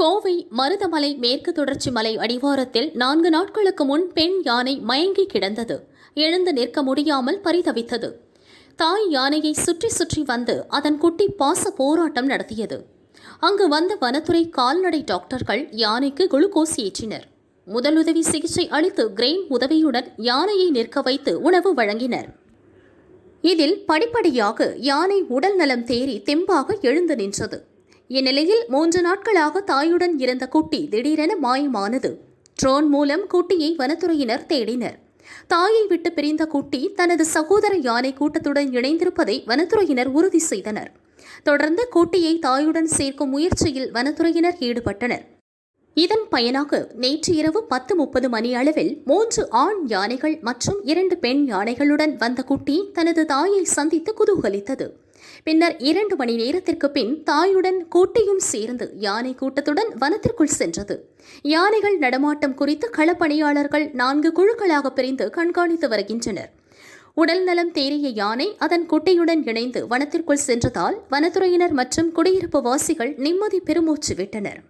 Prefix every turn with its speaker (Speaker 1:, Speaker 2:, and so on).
Speaker 1: கோவை மருதமலை மேற்கு தொடர்ச்சி மலை அடிவாரத்தில் நான்கு நாட்களுக்கு முன் பெண் யானை மயங்கி கிடந்தது. எழுந்து நிற்க முடியாமல் பரிதவித்தது. தாய் யானையை சுற்றி சுற்றி வந்து அதன் குட்டி பாச போராட்டம் நடத்தியது. அங்கு வந்த வனத்துறை கால்நடை டாக்டர்கள் யானைக்கு குளுக்கோஸ் ஏற்றினர். முதலுதவி சிகிச்சை அளித்து கிரெயின் உதவியுடன் யானையை நிற்க வைத்து உணவு வழங்கினர். இதில் படிப்படியாக யானை உடல் நலம் தேறி தெம்பாக எழுந்து நின்றது. இந்நிலையில் மூன்று நாட்களாக தாயுடன் இருந்த குட்டி திடீரென மாயமானது. ட்ரோன் மூலம் குட்டியை வனத்துறையினர் தேடினர். தாயை விட்டு பிரிந்த குட்டி தனது சகோதர யானை கூட்டத்துடன் இணைந்திருப்பதை வனத்துறையினர் உறுதி செய்தனர். தொடர்ந்து குட்டியை தாயுடன் சேர்க்கும் முயற்சியில் வனத்துறையினர் ஈடுபட்டனர். இதன் பயனாக நேற்று இரவு பத்து முப்பது மணி அளவில் மூன்று ஆண் யானைகள் மற்றும் இரண்டு பெண் யானைகளுடன் வந்த குட்டி தனது தாயை சந்தித்து குதூகலித்தது. பின்னர் இரண்டு மணி நேரத்திற்கு பின் தாயுடன் கூட்டையும் சேர்ந்து யானை கூட்டத்துடன் வனத்திற்குள் சென்றது. யானைகள் நடமாட்டம் குறித்து களப்பணியாளர்கள் நான்கு குழுக்களாக பிரிந்து கண்காணித்து வருகின்றனர். உடல் நலம் தேறிய யானை அதன் குட்டையுடன் இணைந்து வனத்திற்குள் சென்றதால் வனத்துறையினர் மற்றும் குடியிருப்பு வாசிகள் நிம்மதி பெருமூச்சு விட்டனர்.